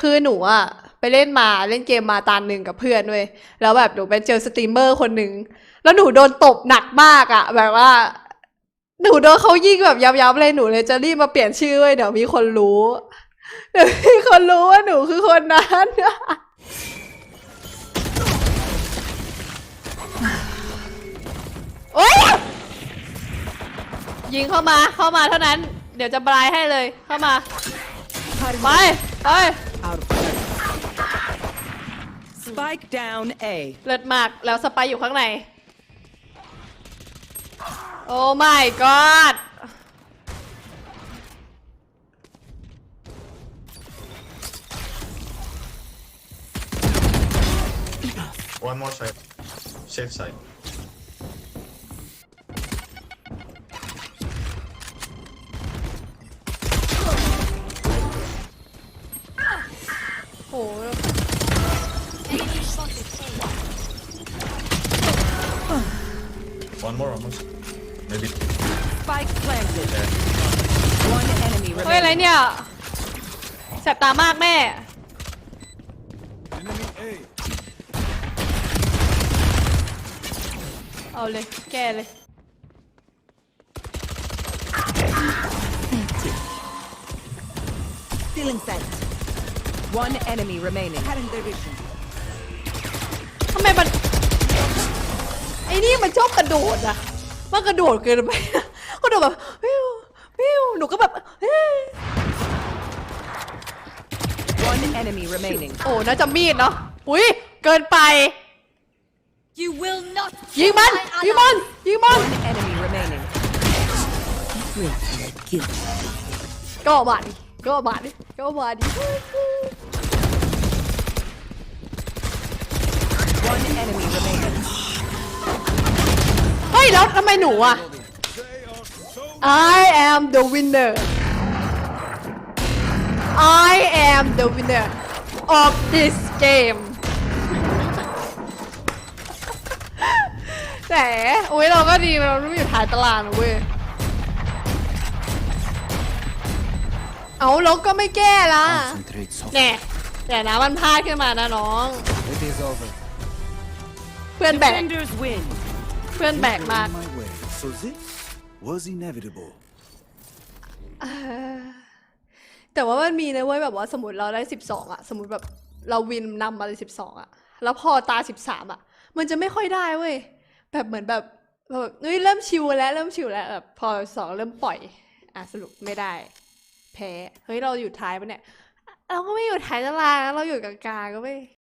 คือหนูอะไปเล่นมาเล่นเกมมาตาหนึ่งกับเพื่อนเว้ยแล้วแบบหนูไปเจอสตรีมเมอร์คนหนึ่งแล้วหนูโดนตบหนักมากอะแบบว่า หนูโดนเขายิงแบบยับๆเลยหนูเลยจะรีบมาเปลี่ยนชื่อเว้ยเดี๋ยวมีคนรู้เดี๋ยวมีคนรู้ว่าหนูคือคนนั้นโอ๊ยยิงเข้ามาเข้ามาเท่านั้น เดี๋ยวจะบลายให้เลยเข้ามาไปไป Out of Spike down A. เลิศมากแล้วสไปร์อยู่ข้างใน โอ้ my god One more side. Safe side. โอ้โห One more almost. Maybe. Spike planted. Yeah. One enemy เฮ้ย อะไร remaining. เนี่ยแสบตามากแม่ เอาเลย แก้เลย Stealing sight. One enemy remaining. ทำไมมันไอ้นี่มันชอบกระโดดอะมันกระโดดเกินไป กระโดดแบบวิววิวหนูก็แบบเฮ้ย One enemy remaining. โอ้น่าจะมีดเนาะ อุ้ยเกินไป You will not ยิงมัน ยิงมัน ยิงมัน One enemy remaining. ก็มาดิก็มาดิก็มาดิ One enemy remaining. เฮ้ย แล้วทำไมหนูอะ I am the winner I am the winner of this game แต่โอ้ยเราก็ดีเราไม่อยู่ท้ายตารางนะเว้ย เอาแล้วก็ไม่แก้ละ Concentrate, Sophie. แน่แต่นะมันพลาดขึ้นมานะน้อง It is over. เพื่อนแบก Defenders win. เพื่อนแบกมาก My way. So this was inevitable. แต่ว่ามันมีนะเว้ยแบบว่าสมมติเราได้สิบสองอะสมมติแบบเราวินนำมาเลยสิบสองอะแล้วพอตาสิบสามอะมันจะไม่ค่อยได้เว้ยแบบเหมือนแบบแบบเฮ้ยเริ่มชิวแล้วเริ่มชิวแล้วแบบพอสองเริ่มปล่อยอะสรุปไม่ได้ แพ้เฮ้ยเราอยู่ท้ายปะเนี่ย เราก็ไม่อยู่ท้ายตารางนะเราอยู่กลางๆก็ไม่